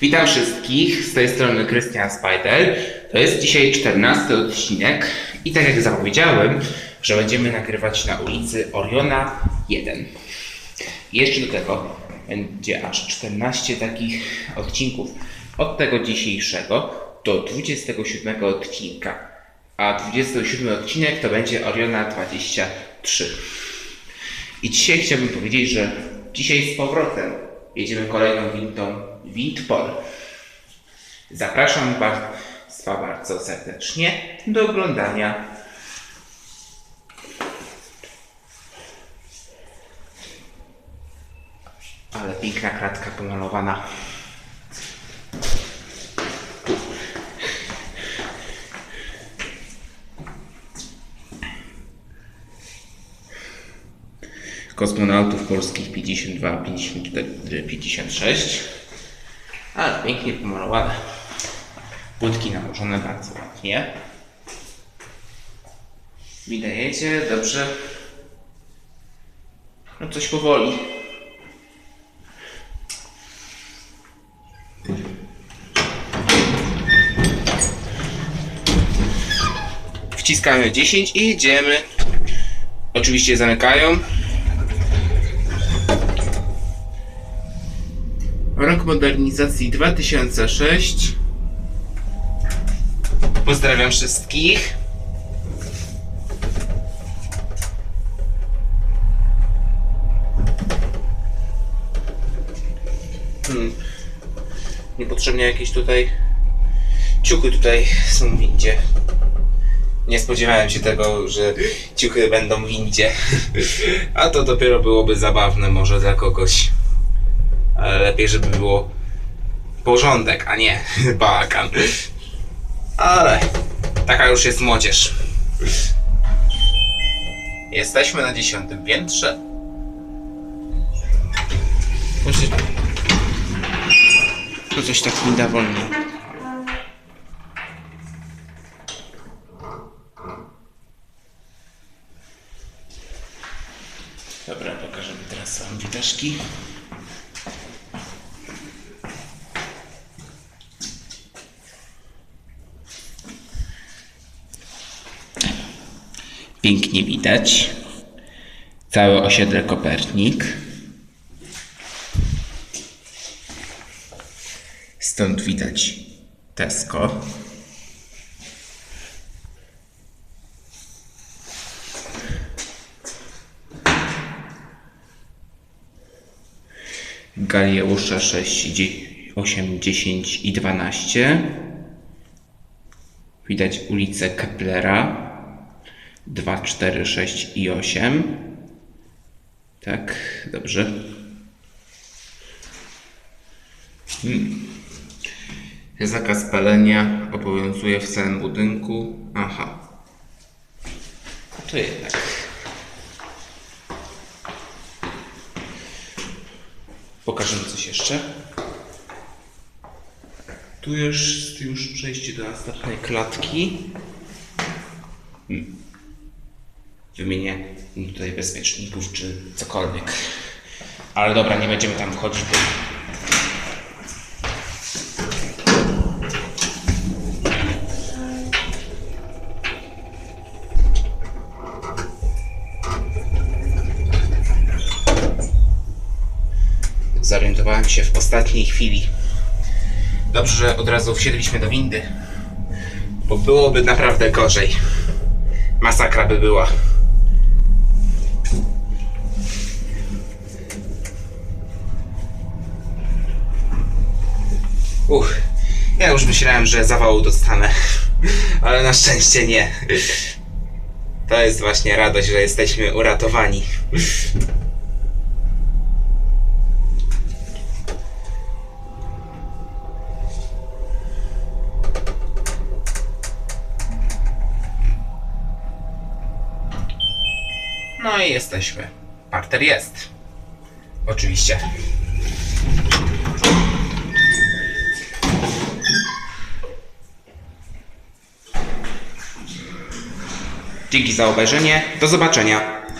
Witam wszystkich, z tej strony Krystian Spider. To jest dzisiaj 14 odcinek i tak jak zapowiedziałem, że będziemy nagrywać na ulicy Oriona 1. I jeszcze do tego będzie aż 14 takich odcinków od tego dzisiejszego do 27 odcinka. A 27 odcinek to będzie Oriona 23. I dzisiaj chciałbym powiedzieć, że dzisiaj z powrotem jedziemy kolejną windą Windpol. Zapraszam Państwa bardzo serdecznie do oglądania. Ale piękna kratka pomalowana. kosmonautów polskich 52, 54, 56. Ale pięknie pomalowane. Płytki nałożone bardzo ładnie. Widajecie? Dobrze. No coś powoli. Wciskamy 10 i jedziemy. Oczywiście zamykają. Rok modernizacji 2006. Pozdrawiam wszystkich. Hmm. Niepotrzebnie jakieś tutaj ciuchy tutaj są w windzie. Nie spodziewałem się tego, że ciuchy będą w windzie. A to dopiero byłoby zabawne może dla kogoś. Ale lepiej, żeby było porządek, a nie bałagan. Ale taka już jest młodzież. Jesteśmy na dziesiątym piętrze. To coś tak mi da wolniej. Dobra, pokażemy teraz wam widoczki. Pięknie widać. Całe osiedle Kopernik. Stąd widać Tesco. Galieusza 6, 8, 10 i 12. Widać ulicę Keplera 2, 4, 6 i 8. Tak, dobrze. Hmm. Zakaz palenia obowiązuje w całym budynku. Aha. To jednak. Pokażemy coś jeszcze. Tu już, już przejście do następnej klatki. Hmm. Wymienię tutaj bezpieczników czy cokolwiek. Ale dobra, nie będziemy tam wchodzić. Bo... Zorientowałem się w ostatniej chwili. Dobrze, że od razu wsiedliśmy do windy. Bo byłoby naprawdę gorzej. Masakra by była. Uch, ja już myślałem, że zawału dostanę, ale na szczęście nie. To jest właśnie radość, że jesteśmy uratowani. No i jesteśmy. Parter jest. Oczywiście. Dzięki za obejrzenie. Do zobaczenia.